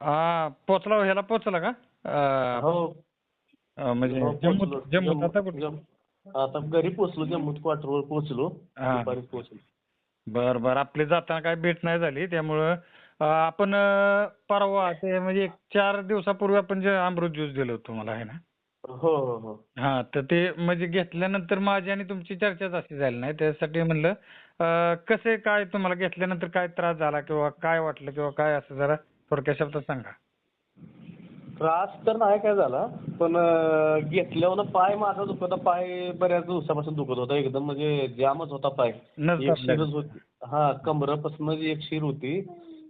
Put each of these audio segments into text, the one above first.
हा पोचला ह्याला पोचला का? अं, हो. अं, म्हणजे हो, जम्मू पोचलो. जम्मूत आता जम्मू- कुठं? जम्मू- आता घरी पोचलो जम्मूत क्वार्टरवर हा. दुपारी पोचलो. बर बर. आपली जाताना काय भेट नाही झाली त्यामुळं अं, आपण अं, परवा ते म्हणजे एक चार दिवसापूर्वी आपण जे अमृत ज्यूस दिलं होतं तुम्हाला आहे ना? हो हो हो. हा तर ते म्हणजे घेतल्यानंतर माझी आणि तुमची चर्चाच अशी झाली नाही. त्यासाठी म्हणलं अं, कसे काय तुम्हाला घेतल्यानंतर काय त्रास झाला किंवा काय वाटलं किंवा काय असं जरा थोडक्या शब्दात सांगा. त्रास तर नाही काय झाला पण घेतल्यावर पाय माझा दुखत होता पाय बऱ्याच दिवसापासून दुखत होता. एकदम म्हणजे जामच होता पाय. होती. हा कमरापासून एक शिर होती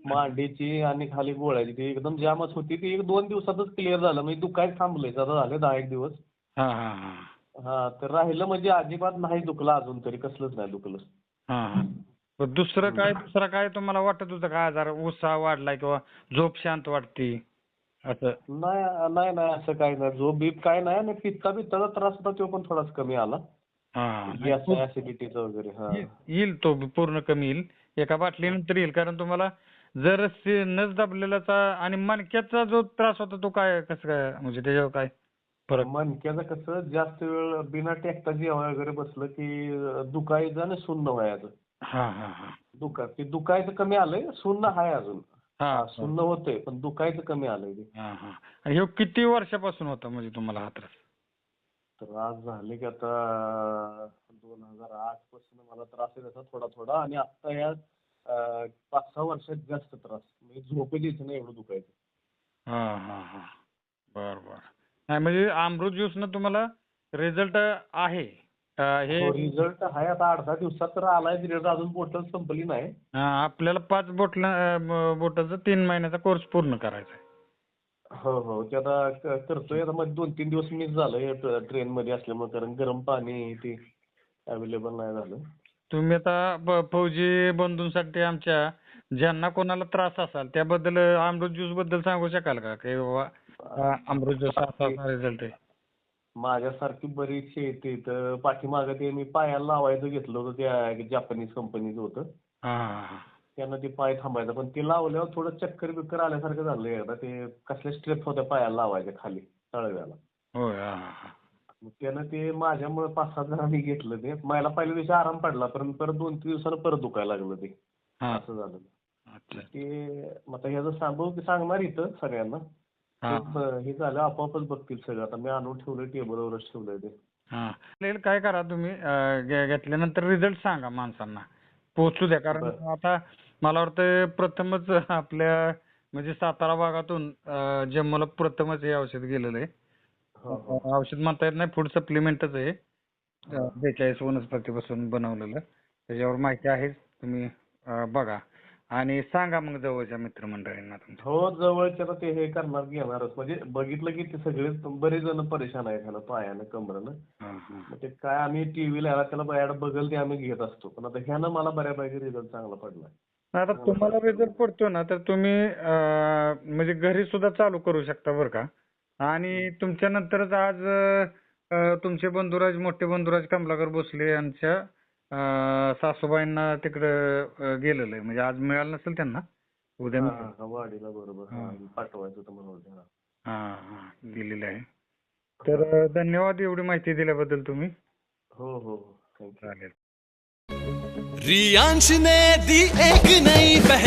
मांडीची आणि खाली गोळ्याची ती एकदम जामच होती. ती एक दोन दिवसातच क्लिअर झालं. म्हणजे दुखायला थांबलंय आता झाले दहा एक दिवस. हा तर राहिलं म्हणजे अजिबात नाही दुखलं अजून तरी कसलंच नाही दुखलं. दुसरं काय दुसरं काय तुम्हाला वाटत? होतं का आजार? उत्साह वाढलाय किंवा झोप शांत वाटते? असं. नाही नाही नाही असं काही नाही. जो बीप काय नाही आणि पित्ता बित्ताचा त्रास होता तो पण थोडाच कमी आला. हा ऍसिडिटीचा वगैरे हा. येईल तो पूर्ण कमी येईल. एका बाटलीनंतर येईल. कारण तुम्हाला जर नस दाबलेलाचा आणि मणक्याचा जो त्रास होता तो काय कसं काय म्हणजे त्याच्यावर काय फरक? मणक्याचं कसं जास्त वेळ बिना टेकता जेवण वगैरे बसलं की दुखायचं आणि सुन्न व्हायचं. हा हा हा. दुखा ते दुखायचं कमी आलंय सुन्न आहे अजून. हा सुन्न होतंय पण दुखायचं कमी आलंय ते. हा हा. आणि ह्यो किती वर्षापासून होता म्हणजे तुम्हाला हा त्रास? तर आज झाले की आता दोन हजार आठपासून मला त्रास आहे त्याचा थोडा थोडा आणि आता या पाच सहा वर्षात जास्त त्रास. म्हणजे झोपेल यायचं नाही एवढं दुखायचं. हा हा हा. बर बर. नाही म्हणजे अमृत ज्यूसनं तुम्हाला रिझल्ट आहे. हे रिझल्ट आहे. आता आठ दहा दिवसात तर आलाय रिझल्ट अजून बॉटल संपली नाही. हा, आपल्याला पाच बोटल बोटाचा तीन महिन्याचा कोर्स पूर्ण करायचा आहे. हो हो. ते आता करतोय. आता मध्ये दोन तीन दिवस मिस झालंय. ट्रेन मध्ये असल्यामुळे कारण गरम पाणी ते अवेलेबल नाही झालं. तुम्ही आता फौजी बंधूंसाठी आमच्या ज्यांना कोणाला त्रास असाल त्याबद्दल अमृत ज्यूसबद्दल सांगू शकाल का? की बाबा अमृत ज्यूस असा असा रिझल्ट आहे. माझ्यासारखी बरीचशी येते तर पाठीमागं ते मी पायाला लावायचं घेतलं होतं त्या जपानीज कंपनीचं होतं. हा त्यांना ते पाय थांबायचं पण ते लावल्यावर थोडं चक्कर बिक्कर आल्यासारखं झालं एकदा. ते कसल्या स्ट्रेप होत्या पायाला लावायच्या खाली तळव्याला. होय हा हा हा. मग त्यानं ते माझ्यामुळे पाच सात जणांनी घेतलं ते. मला पहिल्या दिवशी आराम पडला पण परत दोन तीन दिवसानं परत दुखायला लागलं ते. हा. असं झालं. अच्छा. ते मग आता ह्याचं सांगू की सांगणार इथं सगळ्यांना. हा. झालं आपोआपच बघतील सगळं. आता मी आणून ठेवलंय टेबलवरच ठेवलंय ते. हा. काय करा तुम्ही अं, घे- घेतल्यानंतर रिझल्ट सांगा माणसांना. पोहोचू द्या कारण. आता मला वाटतं प्रथमच आपल्या म्हणजे सातारा भागातून अं, जम्मूला प्रथमच हे औषध गेलेलं आहे. हो. औषध म्हणता येत नाही फूड सप्लिमेंटच आहे. बेचाळीस वनस्पतीपासून बनवलेलं. त्याच्यावर माहिती आहे तुम्ही अं, बघा. आणि सांगा मग जवळच्या मित्रमंडळींना तुमच्या हो जवळचे आता ते हे करणार घेणारच म्हणजे बघितलं की ते सगळे बरेच जण परेशान आहेत ह्याला पायानं कमरानं. हा, हा. मग ते काय आम्ही टीव्हीला याला त्याला ऍड बघल ते आम्ही घेत असतो. पण आता ह्यानं मला बऱ्यापैकी रिझल्ट चांगला पडला. आता तुम्हाला रिझल्ट पडतो ना तर तुम्ही अं, म्हणजे घरी सुद्धा चालू करू शकता बरं का. आणि तुमच्या नंतरच आज अं, तुमचे बंधुराज मोठे बंधुराज कमलाकर भोसले यांच्या सासूबाईंना तिकडे गेलेलं आहे. म्हणजे आज मिळालं नसेल त्यांना उद्या हा, मिळेल. हा, वाडीला बरोबर. हा, पाठवायचं होतं म्हणून होते, हा. हा हा दिलेलं आहे. तर अं, धन्यवाद एवढी माहिती दिल्याबद्दल तुम्ही. हो हो हो. थँक्यू चालेल. रियांश ने दी एक नई पहचान.